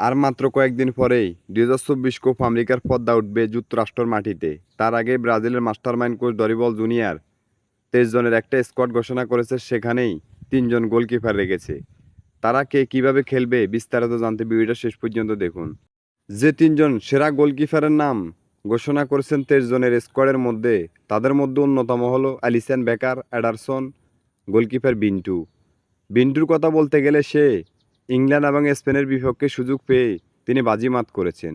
আর মাত্র কয়েকদিন পরেই দুই হাজার চব্বিশ কোপ আমেরিকার পদ্মা উঠবে যুক্তরাষ্ট্রের মাটিতে। তার আগে ব্রাজিলের মাস্টারমাইন্ড কোচ দরিবল জুনিয়র তেইশ জনের একটা স্কোয়াড ঘোষণা করেছে, সেখানেই তিনজন গোলকিপার রেখেছে। তারা কে কীভাবে খেলবে বিস্তারিত জানতে ভিডিওটা শেষ পর্যন্ত দেখুন। যে তিনজন সেরা গোলকিপারের নাম ঘোষণা করেছেন তেইশ জনের স্কোয়াডের মধ্যে, তাদের মধ্যে অন্যতম হল অ্যালিসন বেকার, অ্যাডারসন, গোলকিপার বিন্টু। বিন্টুর কথা বলতে গেলে সে ইংল্যান্ড এবং স্পেনের বিপক্ষে সুযোগ পেয়ে তিনি বাজিমাত করেছেন।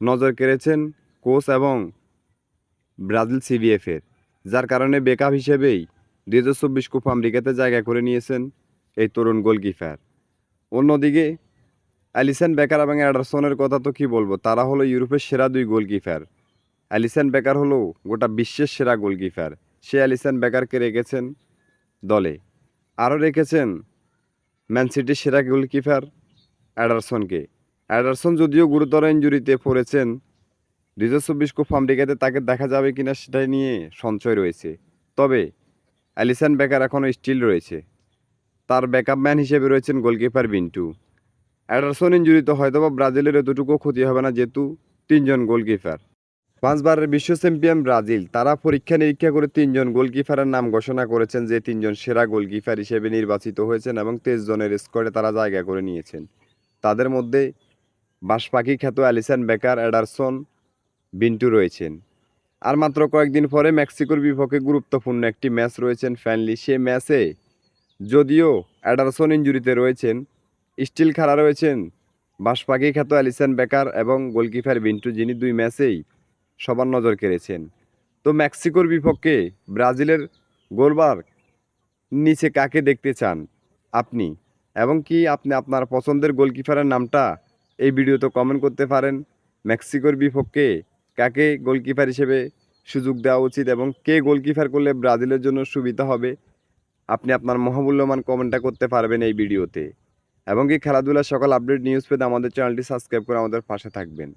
নজর কেড়েছেন কোচ এবং ব্রাজিল সিবিএফের, যার কারণে বেকআপ হিসেবেই দুই হাজার চব্বিশ কোপ আমেরিকাতে জায়গা করে নিয়েছেন এই তরুণ গোলকিপার। অন্যদিকে, অ্যালিসন বেকার এবং অ্যাডারসনের কথা তো কি বলব, তারা হলো ইউরোপের সেরা দুই গোলকিপার। অ্যালিসন বেকার হলো গোটা বিশ্বের সেরা গোলকিপার। সে অ্যালিসন বেকারকে রেখেছেন দলে। আরও রেখেছেন ম্যান সিটির সেরা গোলকিপার অ্যাডারসনকে অ্যাডারসন যদিও গুরুতর ইঞ্জুরিতে পড়েছেন, দুই হাজার চব্বিশ কোপ আমেরিকাতে তাকে দেখা যাবে কিনা সেটাই নিয়ে সঞ্চয় রয়েছে। তবে অ্যালিসান বেকার এখনও স্টিল রয়েছে। তার ব্যাকআপ ম্যান হিসেবে রয়েছেন গোলকিপার বিন্টু অ্যাডারসন ইঞ্জুরিতে হয়তোবা ব্রাজিলের এতটুকু ক্ষতি হবে না, যেহেতু তিনজন গোলকিপার পাঁচবারের বিশ্ব চ্যাম্পিয়ন ব্রাজিল। তারা পরীক্ষা নিরীক্ষা করে তিনজন গোলকিপারের নাম ঘোষণা করেছেন, যে তিনজন সেরা গোলকিপার হিসেবে নির্বাচিত হয়েছেন এবং তেইশ জনের স্কোয়াডে তারা জায়গা করে নিয়েছেন। তাদের মধ্যে বাঁশপাখি খ্যাত অ্যালিসন বেকার, অ্যাডারসন, বিন্টু রয়েছেন। আর মাত্র কয়েকদিন পরে মেক্সিকোর বিপক্ষে গুরুত্বপূর্ণ একটি ম্যাচ রয়েছেন ফ্যানলি। সে ম্যাচে যদিও অ্যাডারসন ইঞ্জুরিতে রয়েছেন, স্টিল খাড়া রয়েছেন বাঁশপাখি খ্যাত অ্যালিসন বেকার এবং গোলকিপার বিন্টু, যিনি দুই ম্যাচেই সবার নজর কেড়েছেন। তো মেক্সিকোর বিপক্ষে ব্রাজিলের গোলবার নিচে কাকে দেখতে চান আপনি? এবং কি আপনি আপনার পছন্দের গোলকিপারের নামটা এই ভিডিওতে কমেন্ট করতে পারেন। মেক্সিকোর বিপক্ষে কাকে গোলকিপার হিসেবে সুযোগ দেওয়া উচিত এবং কে গোলকিপার করলে ব্রাজিলের জন্য সুবিধা হবে? আপনি আপনার মহামূল্যবান কমেন্টটা করতে পারবেন এই ভিডিওতে। এবং কি খেলাধুলার সকল আপডেট নিউজ পেতে আমাদের চ্যানেলটি সাবস্ক্রাইব করে আমাদের পাশে থাকবেন।